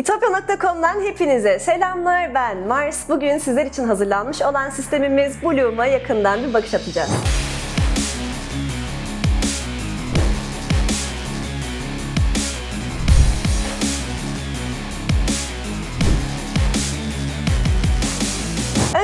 İtopya.com'dan hepinize selamlar. Ben Mars. Bugün sizler için hazırlanmış olan sistemimiz Bloom'a yakından bir bakış atacağız.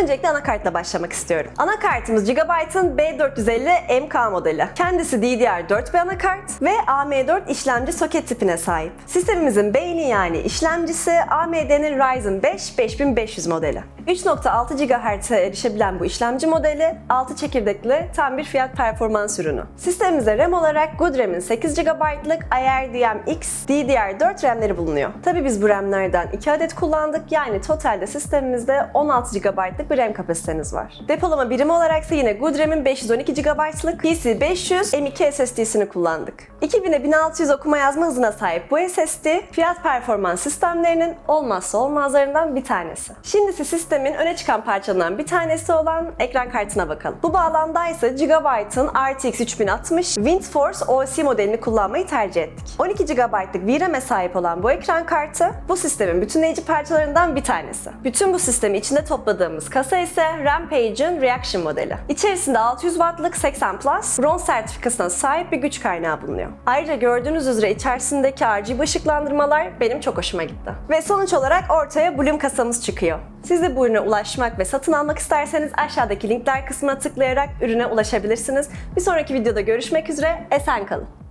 Öncelikle anakartla başlamak istiyorum. Anakartımız Gigabyte'ın B450 MK modeli. Kendisi DDR4 bir anakart ve AM4 işlemci soket tipine sahip. Sistemimizin beyni yani işlemcisi AMD'nin Ryzen 5 5500 modeli. 3.6 GHz'e erişebilen bu işlemci modeli 6 çekirdekli tam bir fiyat performans ürünü. Sistemimizde RAM olarak Good RAM'in 8 GB'lık IRDM-X DDR4 RAM'leri bulunuyor. Tabi biz bu RAM'lerden 2 adet kullandık yani totalde sistemimizde 16 GB'lık bir RAM kapasiteniz var. Depolama birimi olarak ise yine Good RAM'in 512 GB'lık PC500 M.2 SSD'sini kullandık. 2000'e 1600 okuma yazma hızına sahip bu SSD fiyat performans sistemlerinin olmazsa olmazlarından bir tanesi. Şimdi ise sistemin öne çıkan parçalarından bir tanesi olan ekran kartına bakalım. Bu bağlamda ise Gigabyte'ın RTX 3060 WindForce OC modelini kullanmayı tercih ettik. 12 GB'lık VRAM'e sahip olan bu ekran kartı bu sistemin bütünleyici parçalarından bir tanesi. Bütün bu sistemi içinde topladığımız kasa ise Rampage'in Reaction modeli. İçerisinde 600 Watt'lık 80 Plus bronz sertifikasına sahip bir güç kaynağı bulunuyor. Ayrıca gördüğünüz üzere içerisindeki RGB ışıklandırmalar benim çok hoşuma gitti. Ve sonuç olarak ortaya Bloom kasamız çıkıyor. Siz de bu ürüne ulaşmak ve satın almak isterseniz aşağıdaki linkler kısmına tıklayarak ürüne ulaşabilirsiniz. Bir sonraki videoda görüşmek üzere, esen kalın.